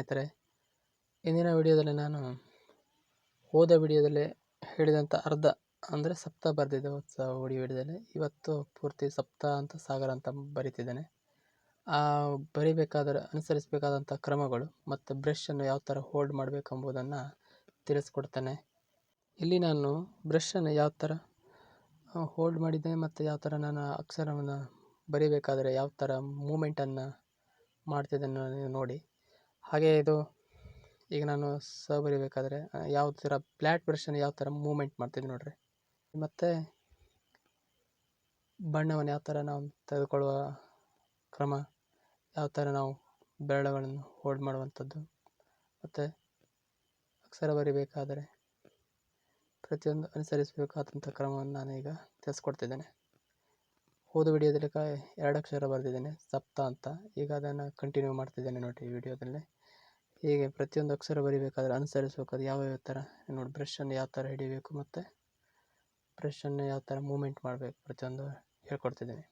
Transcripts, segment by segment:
ಸ್ನೇಹಿತರೆ, ಇಂದಿನ ವಿಡಿಯೋದಲ್ಲಿ ನಾನು ಹೋದ ವಿಡಿಯೋದಲ್ಲಿ ಹೇಳಿದಂಥ ಅರ್ಧ ಅಂದರೆ ಸಪ್ತ ಬರೆದಿದ್ದೆ ಹೊಸ ವಿಡಿಯೋ ವಿಡಿಯೋದಲ್ಲಿ ಇವತ್ತು ಪೂರ್ತಿ ಸಪ್ತ ಅಂತ ಸಾಗರ ಅಂತ ಬರಿತಿದ್ದೇನೆ. ಆ ಬರಿಬೇಕಾದರೆ, ಅನುಸರಿಸಬೇಕಾದಂಥ ಕ್ರಮಗಳು ಮತ್ತು ಬ್ರಷನ್ನು ಯಾವ ಥರ ಹೋಲ್ಡ್ ಮಾಡಬೇಕೆಂಬುದನ್ನು ತಿಳಿಸ್ಕೊಡ್ತೇನೆ. ಇಲ್ಲಿ ನಾನು ಬ್ರಷನ್ನು ಯಾವ ಥರ ಹೋಲ್ಡ್ ಮಾಡಿದ್ದೇನೆ ಮತ್ತು ಯಾವ ಥರ ನಾನು ಅಕ್ಷರವನ್ನು ಬರಿಬೇಕಾದರೆ ಯಾವ ಥರ ಮೂಮೆಂಟನ್ನು ಮಾಡ್ತಿದ್ದನ್ನು ನೀವು ನೋಡಿ. ಹಾಗೆ ಇದು ಈಗ ನಾನು ಸ ಬರಿಬೇಕಾದ್ರೆ ಯಾವ ಥರ ಫ್ಲ್ಯಾಟ್ ಬ್ರಷನ್ನು ಯಾವ ಥರ ಮೂಮೆಂಟ್ ಮಾಡ್ತೀನಿ ನೋಡ್ರಿ. ಮತ್ತು ಬಣ್ಣವನ್ನು ಯಾವ ಥರ ನಾವು ತೆಗೆದುಕೊಳ್ಳುವ ಕ್ರಮ, ಯಾವ ಥರ ನಾವು ಬೆರಳುಗಳನ್ನು ಹೋಲ್ಡ್ ಮಾಡುವಂಥದ್ದು, ಮತ್ತು ಅಕ್ಷರ ಬರಿಬೇಕಾದರೆ ಪ್ರತಿಯೊಂದು ಅನುಸರಿಸಬೇಕಾದಂಥ ಕ್ರಮವನ್ನು ನಾನೀಗ ತಿಳಿಸ್ಕೊಡ್ತಿದ್ದೇನೆ. ಹೋದ ವಿಡಿಯೋದಲ್ಲಿ ಕ, ಎರಡು ಅಕ್ಷರ ಬರೆದಿದ್ದೇನೆ, ಸಪ್ತ ಅಂತ. ಈಗ ಅದನ್ನು ಕಂಟಿನ್ಯೂ ಮಾಡ್ತಿದ್ದೇನೆ ನೋಡಿ ವಿಡಿಯೋದಲ್ಲಿ. ಹೀಗೆ ಪ್ರತಿಯೊಂದು ಅಕ್ಷರ ಬರಿಬೇಕಾದ್ರೆ ಅನುಸರಿಸಬೇಕಾದ್ರೆ ಯಾವ ಯಾವ ಥರ, ನೋಡಿ ಬ್ರಷನ್ನು ಯಾವ ಥರ ಹಿಡಿಬೇಕು ಮತ್ತು ಬ್ರಷನ್ನು ಯಾವ ಥರ ಮೂಮೆಂಟ್ ಮಾಡಬೇಕು ಪ್ರತಿಯೊಂದು ಹೇಳ್ಕೊಡ್ತಿದ್ದೀನಿ.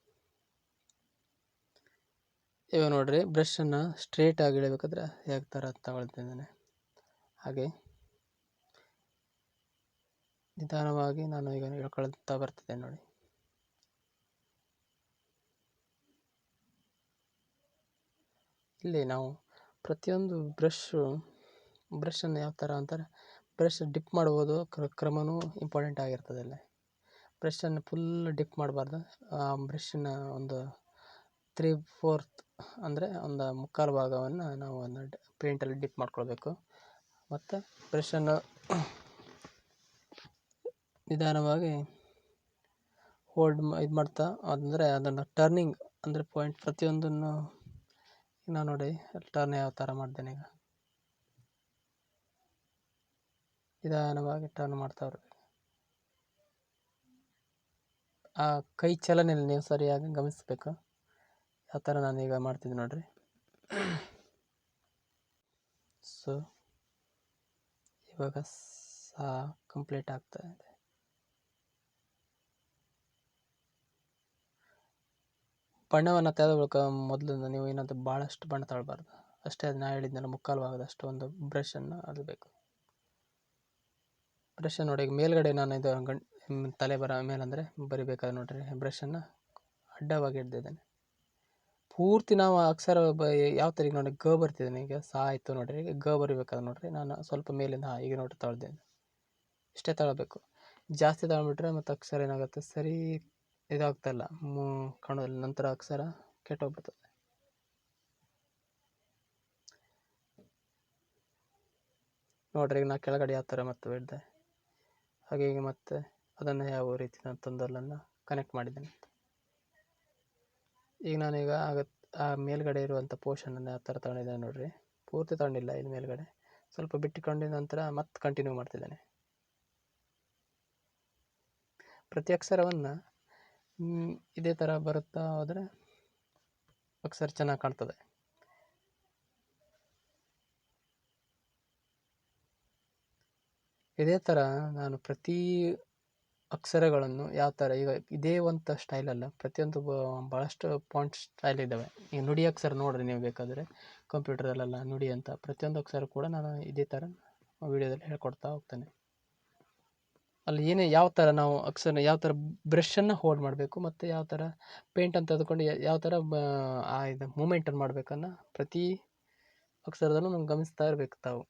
ಇವಾಗ ನೋಡಿರಿ ಬ್ರಷನ್ನು ಸ್ಟ್ರೇಟಾಗಿ ಇಡಬೇಕಾದ್ರೆ ಯಾವ ಥರ ತಗೊಳ್ತಿದ್ದೇನೆ ಹಾಗೆ ನಿಧಾನವಾಗಿ ನಾನು ಈಗ ಹೇಳ್ಕೊಳ್ತಾ ಬರ್ತಿದ್ದೇನೆ ನೋಡಿ. ಇಲ್ಲಿ ನಾವು ಪ್ರತಿಯೊಂದು ಬ್ರಷ್ಷು ಬ್ರಷ್ಷನ್ನು ಯಾವ ಥರ ಅಂತಾರೆ, ಬ್ರಷ್ ಡಿಪ್ ಮಾಡ್ಬೋದು ಕ್ರಮವೂ ಇಂಪಾರ್ಟೆಂಟ್ ಆಗಿರ್ತದೆ ಅಲ್ಲಿ. ಬ್ರಷ್ಷನ್ನು ಫುಲ್ ಡಿಪ್ ಮಾಡಬಾರ್ದು. ಆ ಬ್ರಷನ್ನ ಒಂದು ತ್ರೀ ಫೋರ್ತ್ ಅಂದರೆ ಒಂದು ಮುಕ್ಕಾಲು ಭಾಗವನ್ನು ನಾವು ಒಂದು ಪೇಂಟಲ್ಲಿ ಡಿಪ್ ಮಾಡ್ಕೊಳ್ಬೇಕು. ಮತ್ತು ಬ್ರಷ್ಷನ್ನು ನಿಧಾನವಾಗಿ ಹೋಲ್ಡ್ ಇದು ಮಾಡ್ತಾ ಅಂದರೆ ಅದನ್ನು ಟರ್ನಿಂಗ್ ಅಂದರೆ ಪಾಯಿಂಟ್ ಪ್ರತಿಯೊಂದನ್ನು ನಾನು ನೋಡಿ ಟರ್ನ್ ಯಾವ ಥರ ಮಾಡ್ತೇನೆ ಈಗ. ನಿಧಾನವಾಗಿ ಟರ್ನ್ ಮಾಡ್ತಾ ಇರ್ಬೇಕು ಆ ಕೈ ಚಲನೆಯಲ್ಲಿ ನೀವು ಸರಿಯಾಗಿ ಗಮನಿಸಬೇಕು. ಯಾವ ಥರ ನಾನು ಈಗ ಮಾಡ್ತಿದ್ದೆ ನೋಡ್ರಿ. ಸೊ ಇವಾಗ ಸಾ ಕಂಪ್ಲೀಟ್ ಆಗ್ತಾ ಇದೆ. ಬಣ್ಣವನ್ನು ತೆಗೆದುಕೊಳ್ಳೋ ಮೊದಲು ನೀವು ಏನಂತ ಭಾಳಷ್ಟು ಬಣ್ಣ ತಗೊಳ್ಬಾರ್ದು ಅಷ್ಟೇ ಅದು ನಾ ಹೇಳಿದ್ನಲ್ಲ ಮುಕ್ಕಾಲು ಭಾಗದಷ್ಟು ಒಂದು ಬ್ರಷನ್ನು ಅಲ್ಲಬೇಕು ಬ್ರಷನ್ನು ನೋಡಿ ಮೇಲ್ಗಡೆ ನಾನು ಇದು ಗಂಟು ತಲೆ ಬರ ಮೇಲಂದರೆ ಬರಿಬೇಕಾದ್ರೆ ನೋಡಿರಿ ಬ್ರಷನ್ನು ಅಡ್ಡವಾಗಿ ಹಿಡ್ದಿದ್ದೇನೆ ಪೂರ್ತಿ ನಾವು ಅಕ್ಷರ ಬ, ಯಾವ ಥರ ಈಗ ನೋಡಿ, ಗ ಬರ್ತಿದ್ದೇನೆ, ಈಗ ಸಾ ಆಯಿತು ನೋಡಿರಿ, ಈಗ ಗ ಬರಿಬೇಕಾದ್ರೆ ನೋಡಿರಿ, ನಾನು ಸ್ವಲ್ಪ ಮೇಲಿಂದ ಹಾಂ, ಈಗ ನೋಡಿ ತೊಳ್ದೇನೆ ಇಷ್ಟೇ ತಗೊಳ್ಬೇಕು ಜಾಸ್ತಿ ತಗೊಂಡ್ಬಿಟ್ರೆ ಮತ್ತು ಅಕ್ಷರ ಏನಾಗುತ್ತೆ, ಸರಿ ಇದಾಗ್ತಾಯಿಲ್ಲ ಮೂ, ಕಣದಲ್ಲಿ ನಂತರ ಅಕ್ಷರ ಕೆಟ್ಟೋಗ್ಬಿಡ್ತದೆ. ನೋಡ್ರಿ, ಈಗ ನಾ ಕೆಳಗಡೆ ಯಾವ ಥರ ಮತ್ತೆ ಬಿಡ್ದೆ. ಹಾಗೆ ಈಗ ಮತ್ತೆ ಅದನ್ನು ಯಾವ ರೀತಿ ನಾನು ತಂದಲ್ಲನ್ನು ಕನೆಕ್ಟ್ ಮಾಡಿದ್ದೇನೆ ಈಗ ನಾನೀಗ ಆಗ ಆ ಮೇಲ್ಗಡೆ ಇರುವಂಥ ಪೋರ್ಷನನ್ನು ಯಾವ ಥರ ತಗೊಂಡಿದ್ದೇನೆ ನೋಡಿರಿ. ಪೂರ್ತಿ ತಗೊಂಡಿಲ್ಲ ಇಲ್ಲಿ ಮೇಲ್ಗಡೆ. ಸ್ವಲ್ಪ ಬಿಟ್ಟುಕೊಂಡ ನಂತರ ಮತ್ತೆ ಕಂಟಿನ್ಯೂ ಮಾಡ್ತಿದ್ದೇನೆ. ಪ್ರತಿ ಅಕ್ಷರವನ್ನು ಇದೇ ಥರ ಬರುತ್ತಾ ಹೋದರೆ ಅಕ್ಸರ್ ಚೆನ್ನಾಗಿ ಕಾಣ್ತದೆ. ಇದೇ ಥರ ನಾನು ಪ್ರತಿ ಅಕ್ಷರಗಳನ್ನು ಯಾವ ಥರ ಈಗ ಇದೇ ಒಂದು ಸ್ಟೈಲಲ್ಲ ಪ್ರತಿಯೊಂದು ಭಾಳಷ್ಟು ಪಾಯಿಂಟ್ ಸ್ಟೈಲ್ ಇದ್ದಾವೆ ಈಗ ನುಡಿ ಅಕ್ಷರ ನೋಡಿರಿ ನೀವು ಬೇಕಾದರೆ ಕಂಪ್ಯೂಟರಲ್ಲೆಲ್ಲ ನುಡಿ ಅಂತ, ಪ್ರತಿಯೊಂದು ಅಕ್ಷರ ಕೂಡ ನಾನು ಇದೇ ಥರ ವೀಡಿಯೋದಲ್ಲಿ ಹೇಳ್ಕೊಡ್ತಾ ಹೋಗ್ತೇನೆ. ಅಲ್ಲಿ ಏನೇ ಯಾವ ಥರ ನಾವು ಅಕ್ಷರ ಯಾವ ಥರ ಬ್ರಷನ್ನು ಹೋಲ್ಡ್ ಮಾಡಬೇಕು ಮತ್ತು ಯಾವ ಥರ ಅಂತ ತೆಗೆದುಕೊಂಡು ಯಾವ ಥರ ಆ ಇದು ಮೂಮೆಂಟನ್ನು ಮಾಡಬೇಕನ್ನ ಪ್ರತಿ ಅಕ್ಷರದಲ್ಲೂ ನಮ್ಗೆ ಗಮನಿಸ್ತಾ ಇರಬೇಕು ತಾವು.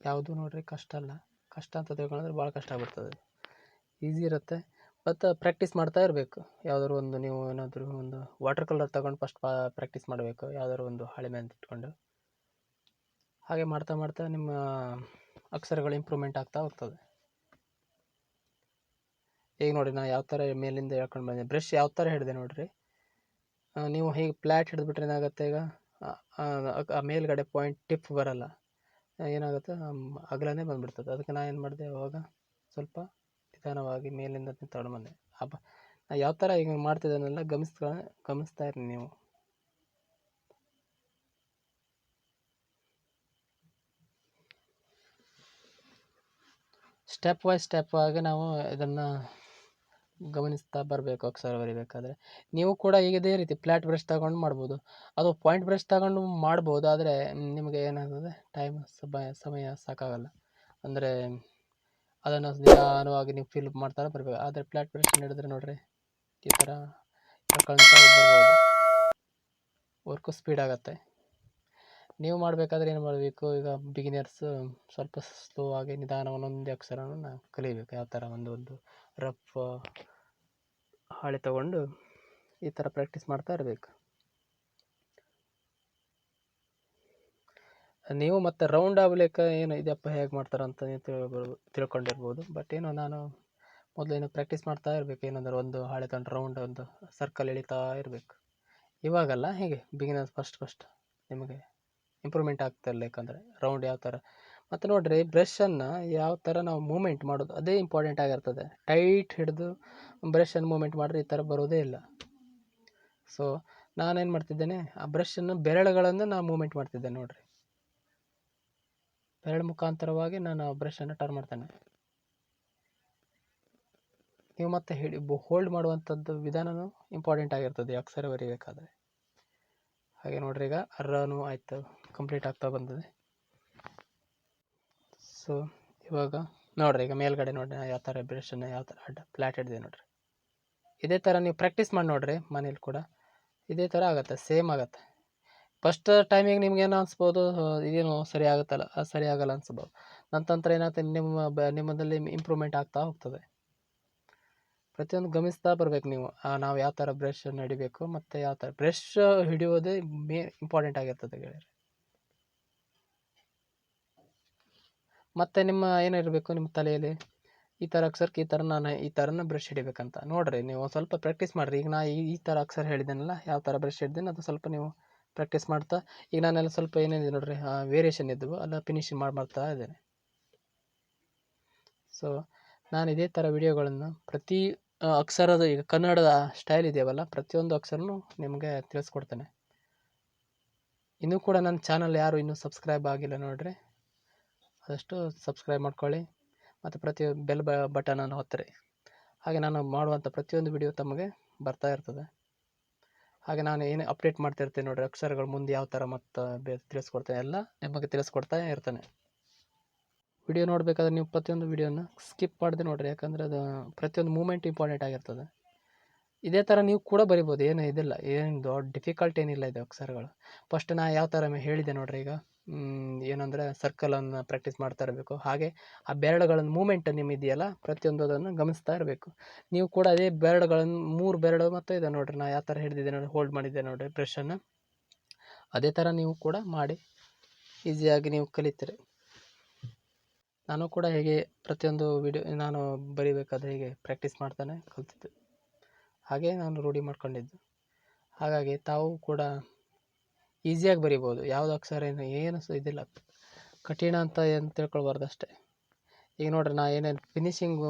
ಯಾವುದು ನೋಡ್ರಿ ಕಷ್ಟ ಅಲ್ಲ. ಕಷ್ಟ ಅಂತ ತಿಳ್ಕೊಂಡ್ರೆ ಭಾಳ ಕಷ್ಟ ಆಗ್ಬಿಡ್ತದೆ. ಈಸಿ ಇರುತ್ತೆ. ಮತ್ತು ಪ್ರಾಕ್ಟೀಸ್ ಮಾಡ್ತಾ ಇರಬೇಕು. ಯಾವ್ದಾದ್ರು ಒಂದು ನೀವು ಏನಾದರೂ ಒಂದು ವಾಟರ್ ಕಲರ್ ತಗೊಂಡು ಫಸ್ಟ್ ಪ್ರಾಕ್ಟೀಸ್ ಮಾಡಬೇಕು. ಯಾವ್ದಾದ್ರು ಒಂದು ಹಾಳೆ ಮೇಲೆ ಇಟ್ಕೊಂಡು. ಹಾಗೆ ಮಾಡ್ತಾ ಮಾಡ್ತಾ ನಿಮ್ಮ ಅಕ್ಷರಗಳು ಇಂಪ್ರೂವ್ಮೆಂಟ್ ಆಗ್ತಾ ಹೋಗ್ತದೆ. ಈಗ ನೋಡಿ ನಾನು ಯಾವ ಥರ ಮೇಲಿಂದ ಹೇಳ್ಕೊಂಡು ಬಂದೆ. ಬ್ರಷ್ ಯಾವ ಥರ ಹಿಡಿದೆ ನೋಡಿರಿ? ನೀವು ಹೀಗೆ ಫ್ಲ್ಯಾಟ್ ಹಿಡಿದ್ಬಿಟ್ರೆ ಏನಾಗುತ್ತೆ ಈಗ? ಮೇಲ್ಗಡೆ ಪಾಯಿಂಟ್ ಟಿಪ್ ಬರಲ್ಲ. ಏನಾಗುತ್ತೆ? ಅಗಲನೇ ಬಂದುಬಿಡ್ತದೆ. ಅದಕ್ಕೆ ನಾನು ಏನು ಮಾಡಿದೆ ಅವಾಗ ಸ್ವಲ್ಪ ನಿಧಾನವಾಗಿ ಮೇಲಿಂದ ತಗೊಂಡು ಬಂದೆ. ಅಪ್ಪ ನಾನು ಯಾವ ಥರ ಈಗ ಮಾಡ್ತಿದ್ದೇನೆಲ್ಲ ಗಮನಿಸ್ತಾ ಗಮನಿಸ್ತಾ ಇರಿ ನೀವು. ಸ್ಟೆಪ್ ವೈ ಸ್ಟೆಪ್ ಆಗಿ ನಾವು ಇದನ್ನು ಗಮನಿಸ್ತಾ ಬರಬೇಕು ಅಕ್ಷರ ಬರಿಬೇಕಾದ್ರೆ. ನೀವು ಕೂಡ ಈಗ ಇದೇ ರೀತಿ ಫ್ಲ್ಯಾಟ್ ಬ್ರಷ್ ತಗೊಂಡು ಮಾಡ್ಬೋದು. ಅದು ಪಾಯಿಂಟ್ ಬ್ರಷ್ ತಗೊಂಡು ಮಾಡ್ಬೋದು, ಆದರೆ ನಿಮಗೆ ಏನಾಗ್ತದೆ? ಟೈಮ್ ಸಮಯ ಸಮಯ ಸಾಕಾಗಲ್ಲ. ಅಂದರೆ ಅದನ್ನು ನಿಧಾನವಾಗಿ ನೀವು ಫಿಲ್ ಮಾಡ್ತಾ ಬರಬೇಕು. ಆದರೆ ಫ್ಲ್ಯಾಟ್ ಬ್ರಷ್ ಹಿಡಿದ್ರೆ ನೋಡ್ರಿ, ಈ ಥರ ಬರ್ಬೋದು ವರ್ಕು ಸ್ಪೀಡ್ ಆಗುತ್ತೆ. ನೀವು ಮಾಡಬೇಕಾದ್ರೆ ಏನು ಮಾಡಬೇಕು? ಈಗ ಬಿಗಿನರ್ಸ್ ಸ್ವಲ್ಪ ಸ್ಲೋ ಆಗಿ ನಿಧಾನ ಒಂದೊಂದೇ ಅಕ್ಷರನ ಕಲಿಬೇಕು. ಯಾವ ಥರ ಒಂದು ಒಂದು ರಫ್ ಹಾಳೆ ತಗೊಂಡು ಈ ಥರ ಪ್ರಾಕ್ಟೀಸ್ ಮಾಡ್ತಾ ಇರಬೇಕು. ನೀವು ಮತ್ತೆ ರೌಂಡ್ ಆಗ್ಲಿಕ್ಕೆ ಏನು ಇದೆಯಪ್ಪ? ಹೇಗೆ ಮಾಡ್ತಾರೆ ಅಂತ ನೀವು ತಿಳ್ಕೊಬೋದು ತಿಳ್ಕೊಂಡಿರ್ಬೋದು. ಬಟ್ ಏನೋ ನಾನು ಮೊದಲೇನು ಪ್ರಾಕ್ಟೀಸ್ ಮಾಡ್ತಾ ಇರಬೇಕು. ಏನಂದ್ರೆ ಒಂದು ಹಾಳೆ ತಗೊಂಡು ರೌಂಡ್ ಒಂದು ಸರ್ಕಲ್ ಎಳಿತಾ ಇರಬೇಕು. ಇವಾಗಲ್ಲ ಹೀಗೆ ಬಿಗಿನರ್ಸ್ ಫಸ್ಟ್ ಫಸ್ಟ್ ನಿಮಗೆ ಇಂಪ್ರೂವ್ಮೆಂಟ್ ಆಗ್ತಾ ಇಲ್ಲ. ಯಾಕಂದರೆ ರೌಂಡ್ ಯಾವ ಥರ ಮತ್ತು ನೋಡಿರಿ ಬ್ರಷನ್ನು ಯಾವ ಥರ ನಾವು ಮೂಮೆಂಟ್ ಮಾಡೋದು ಅದೇ ಇಂಪಾರ್ಟೆಂಟ್ ಆಗಿರ್ತದೆ. ಟೈಟ್ ಹಿಡಿದು ಬ್ರಷನ್ನು ಮೂಮೆಂಟ್ ಮಾಡಿದ್ರೆ ಈ ಥರ ಬರೋದೇ ಇಲ್ಲ. ಸೊ ನಾನೇನು ಮಾಡ್ತಿದ್ದೇನೆ, ಆ ಬ್ರಷನ್ನು ಬೆರಳುಗಳನ್ನು ನಾನು ಮೂಮೆಂಟ್ ಮಾಡ್ತಿದ್ದೇನೆ ನೋಡಿರಿ. ಬೆರಳು ಮುಖಾಂತರವಾಗಿ ನಾನು ಆ ಬ್ರಷನ್ನು ಟರ್ನ್ ಮಾಡ್ತೇನೆ. ನೀವು ಮತ್ತೆ ಹಿಡಿ ಹೋಲ್ಡ್ ಮಾಡುವಂಥದ್ದು ವಿಧಾನವೂ ಇಂಪಾರ್ಟೆಂಟ್ ಆಗಿರ್ತದೆ ಅಕ್ಷರ ಬರೀಬೇಕಾದ್ರೆ ಹಾಗೆ ನೋಡ್ರಿ ಈಗ ಅರ್ರನು ಆಯ್ತು ಕಂಪ್ಲೀಟ್ ಆಗ್ತಾ ಬಂದಿದೆ. ಸೊ ಇವಾಗ ನೋಡ್ರಿ ಈಗ ಮೇಲ್ಗಡೆ ನೋಡ್ರಿ ಯಾವ ಥರ ಬ್ರಷನ್ನು ಯಾವ ಥರ ಅಡ್ಡ ಫ್ಲ್ಯಾಟ್ ಹಿಡಿದೆ ನೋಡ್ರಿ. ಇದೇ ಥರ ನೀವು ಪ್ರಾಕ್ಟೀಸ್ ಮಾಡಿ ನೋಡ್ರಿ ಮನೇಲಿ ಕೂಡ. ಇದೇ ಥರ ಆಗುತ್ತೆ ಸೇಮ್ ಆಗುತ್ತೆ. ಫಸ್ಟ್ ಟೈಮಿಗೆ ನಿಮ್ಗೇನು ಅನ್ಸ್ಬೋದು? ಇದೇನು ಸರಿ ಆಗುತ್ತಲ್ಲ ಸರಿ ಆಗಲ್ಲ ಅನ್ಸ್ಬೋದು. ನಂತರ ಏನಾಗುತ್ತೆ ನಿಮ್ಮ ಬ ನಿಮ್ಮದಲ್ಲಿ ಇಂಪ್ರೂವ್ಮೆಂಟ್ ಆಗ್ತಾ ಹೋಗ್ತದೆ. ಪ್ರತಿಯೊಂದು ಗಮನಿಸ್ತಾ ಬರ್ಬೇಕು ನೀವು. ನಾವು ಯಾವ ಥರ ಬ್ರಷನ್ನು ಹಿಡಿಬೇಕು ಮತ್ತು ಯಾವ ಥರ ಬ್ರಷ್ ಹಿಡಿಯೋದೇ ಮೇ ಇಂಪಾರ್ಟೆಂಟ್ ಆಗಿರ್ತದೆ ಗೆಳೆಯರೆ. ಮತ್ತು ನಿಮ್ಮ ಏನಿರಬೇಕು ನಿಮ್ಮ ತಲೆಯಲ್ಲಿ? ಈ ಥರ ಅಕ್ಷರಕ್ಕೆ ಈ ಥರ ನಾನು, ಈ ಥರನ ಬ್ರಷ್ ಹಿಡಿಬೇಕಂತ. ನೋಡಿರಿ, ನೀವು ಸ್ವಲ್ಪ ಪ್ರಾಕ್ಟೀಸ್ ಮಾಡಿರಿ. ಈಗ ನಾ ಈ ಥರ ಅಕ್ಷರ ಹೇಳಿದ್ದೇನಲ್ಲ ಯಾವ ಥರ ಬ್ರಷ್ ಹಿಡ್ದೇನೆ ಅದು ಸ್ವಲ್ಪ ನೀವು ಪ್ರಾಕ್ಟೀಸ್ ಮಾಡ್ತಾ, ಈಗ ನಾನೆಲ್ಲ ಸ್ವಲ್ಪ ಏನೇನಿದೆ ನೋಡ್ರಿ ವೇರಿಯೇಷನ್ ಇದ್ದವು, ಅಲ್ಲ ಫಿನಿಶಿಂಗ್ ಮಾಡಿ, ಮಾಡ್ತಾ ಇದ್ದೇನೆ. ಸೊ ನಾನು ಇದೇ ಥರ ವಿಡಿಯೋಗಳನ್ನು ಪ್ರತಿ ಅಕ್ಷರದ ಈಗ ಕನ್ನಡದ ಸ್ಟೈಲ್ ಇದೆಯವಲ್ಲ ಪ್ರತಿಯೊಂದು ಅಕ್ಷರನೂ ನಿಮಗೆ ತಿಳಿಸ್ಕೊಡ್ತೇನೆ. ಇನ್ನೂ ಕೂಡ ನನ್ನ ಚಾನಲ್ ಯಾರು ಇನ್ನೂ ಸಬ್ಸ್ಕ್ರೈಬ್ ಆಗಿಲ್ಲ ನೋಡ್ರಿ, ಆದಷ್ಟು ಸಬ್ಸ್ಕ್ರೈಬ್ ಮಾಡ್ಕೊಳ್ಳಿ, ಮತ್ತು ಪ್ರತಿ ಬೆಲ್ ಬ ಬಟನನ್ನು ಒತ್ತಿರಿ. ಹಾಗೆ ನಾನು ಮಾಡುವಂಥ ಪ್ರತಿಯೊಂದು ವಿಡಿಯೋ ತಮಗೆ ಬರ್ತಾ ಇರ್ತದೆ. ಹಾಗೆ ನಾನು ಏನು ಅಪ್ಡೇಟ್ ಮಾಡ್ತಿರ್ತೇನೆ ನೋಡಿರಿ, ಅಕ್ಷರಗಳು ಮುಂದೆ ಯಾವ ಥರ ಮತ್ತು ಬೇ, ತಿಳಿಸ್ಕೊಡ್ತೇನೆ, ಎಲ್ಲ ನಿಮಗೆ ತಿಳಿಸ್ಕೊಡ್ತಾ ಇರ್ತೇನೆ. ವಿಡಿಯೋ ನೋಡಬೇಕಾದ್ರೆ ನೀವು ಪ್ರತಿಯೊಂದು ವಿಡಿಯೋನ ಸ್ಕಿಪ್ ಮಾಡದೆ ನೋಡ್ರಿ, ಯಾಕಂದರೆ ಅದು ಪ್ರತಿಯೊಂದು ಮೂಮೆಂಟ್ ಇಂಪಾರ್ಟೆಂಟ್ ಆಗಿರ್ತದೆ. ಇದೇ ಥರ ನೀವು ಕೂಡ ಬರಿಬೋದು, ಏನು ಇದಿಲ್ಲ, ಏನು ದೊಡ್ಡ ಡಿಫಿಕಲ್ಟ್ ಏನಿಲ್ಲ ಇದು ಅಕ್ಷರಗಳು. ಫಸ್ಟ್ ನಾ ಯಾವ ಥರ ಹೇಳಿದೆ ನೋಡ್ರಿ ಈಗ. ಏನಂದರೆ ಸರ್ಕಲನ್ನು ಪ್ರಾಕ್ಟೀಸ್ ಮಾಡ್ತಾ ಇರಬೇಕು. ಹಾಗೆ ಆ ಬೆರಳುಗಳನ್ನು, ಮೂಮೆಂಟ್ ನಿಮ್ಮ ಇದೆಯಲ್ಲ ಪ್ರತಿಯೊಂದು ಅದನ್ನು ಗಮನಿಸ್ತಾ ಇರಬೇಕು. ನೀವು ಕೂಡ ಅದೇ ಬೆರಳುಗಳನ್ನು, ಮೂರು ಬೆರಳು ಮತ್ತು ಇದೆ ನೋಡ್ರಿ, ನಾ ಯಾವ ಥರ ಹಿಡಿದಿದ್ದೆ ನೋಡಿ ಹೋಲ್ಡ್ ಮಾಡಿದ್ದೆ ನೋಡಿರಿ ಬ್ರಷನ್ನು ಅದೇ ಥರ ನೀವು ಕೂಡ ಮಾಡಿ ಈಸಿಯಾಗಿ ನೀವು ಕಲಿತೀರಿ. ನಾನು ಕೂಡ ಹೇಗೆ ಪ್ರತಿಯೊಂದು ವಿಡಿಯೋ, ನಾನು ಬರಿಬೇಕಾದ್ರೆ ಹೇಗೆ ಪ್ರ್ಯಾಕ್ಟೀಸ್ ಮಾಡ್ತಾನೆ ಕಲ್ತಿದ್ದೆ. ಹಾಗೆ ನಾನು ರೂಢಿ ಮಾಡ್ಕೊಂಡಿದ್ದು. ಹಾಗಾಗಿ ತಾವು ಕೂಡ ಈಸಿಯಾಗಿ ಬರಿಬೋದು ಯಾವುದು ಅಕ್ಷರ ಏನು ಏನು ಸಹ ಇದಿಲ್ಲ. ಕಠಿಣ ಅಂತ ಏನು ತಿಳ್ಕೊಳ್ಬಾರ್ದು ಅಷ್ಟೇ. ಈಗ ನೋಡ್ರಿ, ನಾ ಏನೇನು ಫಿನಿಶಿಂಗ್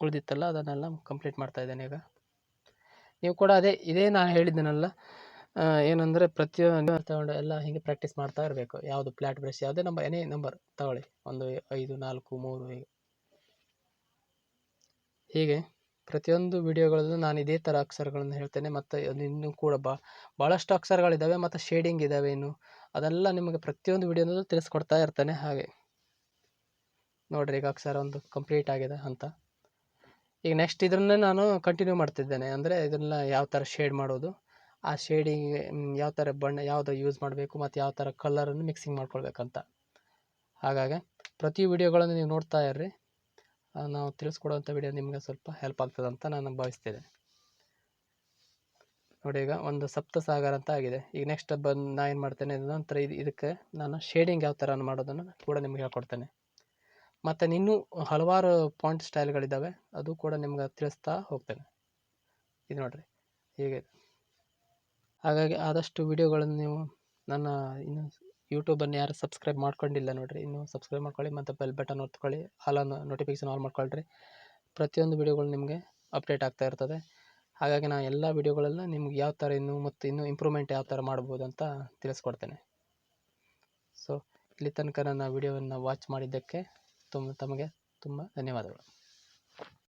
ಉಳಿದಿತ್ತಲ್ಲ, ಅದನ್ನೆಲ್ಲ ಕಂಪ್ಲೀಟ್ ಮಾಡ್ತಾ ಇದ್ದೇನೆ ಈಗ. ನೀವು ಕೂಡ ಅದೇ, ಇದೇ ನಾನು ಹೇಳಿದ್ದೀನಲ್ಲ ಏನಂದರೆ ಪ್ರತಿಯೊಂದು ತಗೊಂಡು ಎಲ್ಲ ಹೀಗೆ ಪ್ರಾಕ್ಟೀಸ್ ಮಾಡ್ತಾ ಇರಬೇಕು. ಯಾವುದು ಫ್ಲ್ಯಾಟ್ ಬ್ರಷ್ ಯಾವುದೇ ನಂಬರ್ ಎನಿ ನಂಬರ್ ತಗೊಳ್ಳಿ. ಒಂದು ಐದು, ನಾಲ್ಕು, ಮೂರು ಹೀಗೆ. ಹೀಗೆ ಪ್ರತಿಯೊಂದು ವಿಡಿಯೋಗಳಲ್ಲೂ ನಾನು ಇದೇ ಥರ ಅಕ್ಷರಗಳನ್ನು ಹೇಳ್ತೇನೆ. ಮತ್ತು ಅದು ಇನ್ನೂ ಕೂಡ ಬಾ ಭಾಳಷ್ಟು ಅಕ್ಷರಗಳಿದ್ದಾವೆ ಮತ್ತು ಶೇಡಿಂಗ್ ಇದ್ದಾವೆ ಇನ್ನು. ಅದೆಲ್ಲ ನಿಮಗೆ ಪ್ರತಿಯೊಂದು ವಿಡಿಯೋನಲ್ಲೂ ತಿಳಿಸ್ಕೊಡ್ತಾ ಇರ್ತೇನೆ ಹಾಗೆ. ನೋಡ್ರಿ ಈಗ ಅಕ್ಷರ ಒಂದು ಕಂಪ್ಲೀಟ್ ಆಗಿದೆ ಅಂತ. ಈಗ ನೆಕ್ಸ್ಟ್ ಇದನ್ನೇ ನಾನು ಕಂಟಿನ್ಯೂ ಮಾಡ್ತಿದ್ದೇನೆ. ಅಂದರೆ ಇದನ್ನ ಯಾವ ಥರ ಶೇಡ್ ಮಾಡೋದು? ಆ ಶೇಡಿಂಗ್ ಯಾವ ಥರ ಬಣ್ಣ, ಯಾವ್ದು ಯೂಸ್ ಮಾಡಬೇಕು ಮತ್ತು ಯಾವ ಥರ ಕಲರನ್ನು ಮಿಕ್ಸಿಂಗ್ ಮಾಡ್ಕೊಳ್ಬೇಕಂತ. ಹಾಗಾಗಿ ಪ್ರತಿ ವಿಡಿಯೋಗಳನ್ನು ನೀವು ನೋಡ್ತಾ ಇರ್ರಿ. ನಾವು ತಿಳಿಸ್ಕೊಡುವಂಥ ವಿಡಿಯೋ ನಿಮಗೆ ಸ್ವಲ್ಪ ಹೆಲ್ಪ್ ಆಗ್ತದೆ ಅಂತ ನಾನು ಭಾವಿಸ್ತೇನೆ. ನೋಡಿ ಈಗ ಒಂದು ಸಪ್ತಸಾಗರ ಅಂತ ಆಗಿದೆ. ಈಗ ನೆಕ್ಸ್ಟ್ ಬಂದು ನಾನು ಏನು ಮಾಡ್ತೇನೆ ನಂತರ ಇದು, ಇದಕ್ಕೆ ನಾನು ಶೇಡಿಂಗ್ ಯಾವ ಥರ ಮಾಡೋದನ್ನು ಕೂಡ ನಿಮ್ಗೆ ಹೇಳ್ಕೊಡ್ತೇನೆ. ಮತ್ತು ಇನ್ನೂ ಹಲವಾರು ಪಾಯಿಂಟ್ ಸ್ಟೈಲ್ಗಳಿದ್ದಾವೆ ಅದು ಕೂಡ ನಿಮ್ಗೆ ತಿಳಿಸ್ತಾ ಹೋಗ್ತೇನೆ. ಇದು ನೋಡಿರಿ. ಹೀಗೆ. ಹಾಗಾಗಿ ಆದಷ್ಟು ವಿಡಿಯೋಗಳನ್ನು ನೀವು ನನ್ನ ಇನ್ನು ಯೂಟ್ಯೂಬನ್ನು ಯಾರು ಸಬ್ಸ್ಕ್ರೈಬ್ ಮಾಡ್ಕೊಂಡಿಲ್ಲ ನೋಡಿರಿ, ಇನ್ನೂ ಸಬ್ಸ್ಕ್ರೈಬ್ ಮಾಡ್ಕೊಳ್ಳಿ ಮತ್ತು ಬೆಲ್ ಬಟನ್ ಒತ್ಕೊಳ್ಳಿ ಹಾಲನ್ನು ನೋಟಿಫಿಕೇಶನ್ ಆಲ್ ಮಾಡ್ಕೊಳ್ರಿ. ಪ್ರತಿಯೊಂದು ವೀಡಿಯೋಗಳು ನಿಮಗೆ ಅಪ್ಡೇಟ್ ಆಗ್ತಾ ಇರ್ತದೆ. ಹಾಗಾಗಿ ನಾನು ಎಲ್ಲ ವೀಡಿಯೋಗಳೆಲ್ಲ ನಿಮ್ಗೆ ಯಾವ ಥರ ಇನ್ನೂ ಮತ್ತು ಇನ್ನೂ ಇಂಪ್ರೂವ್ಮೆಂಟ್ ಯಾವ ಥರ ಮಾಡ್ಬೋದು ಅಂತ ತಿಳಿಸ್ಕೊಡ್ತೇನೆ. ಸೊ ಇಲ್ಲಿ ತನಕ ನನ್ನ ವೀಡಿಯೋವನ್ನು ವಾಚ್ ಮಾಡಿದ್ದಕ್ಕೆ ತುಂಬ ತಮಗೆ ತುಂಬ ಧನ್ಯವಾದಗಳು.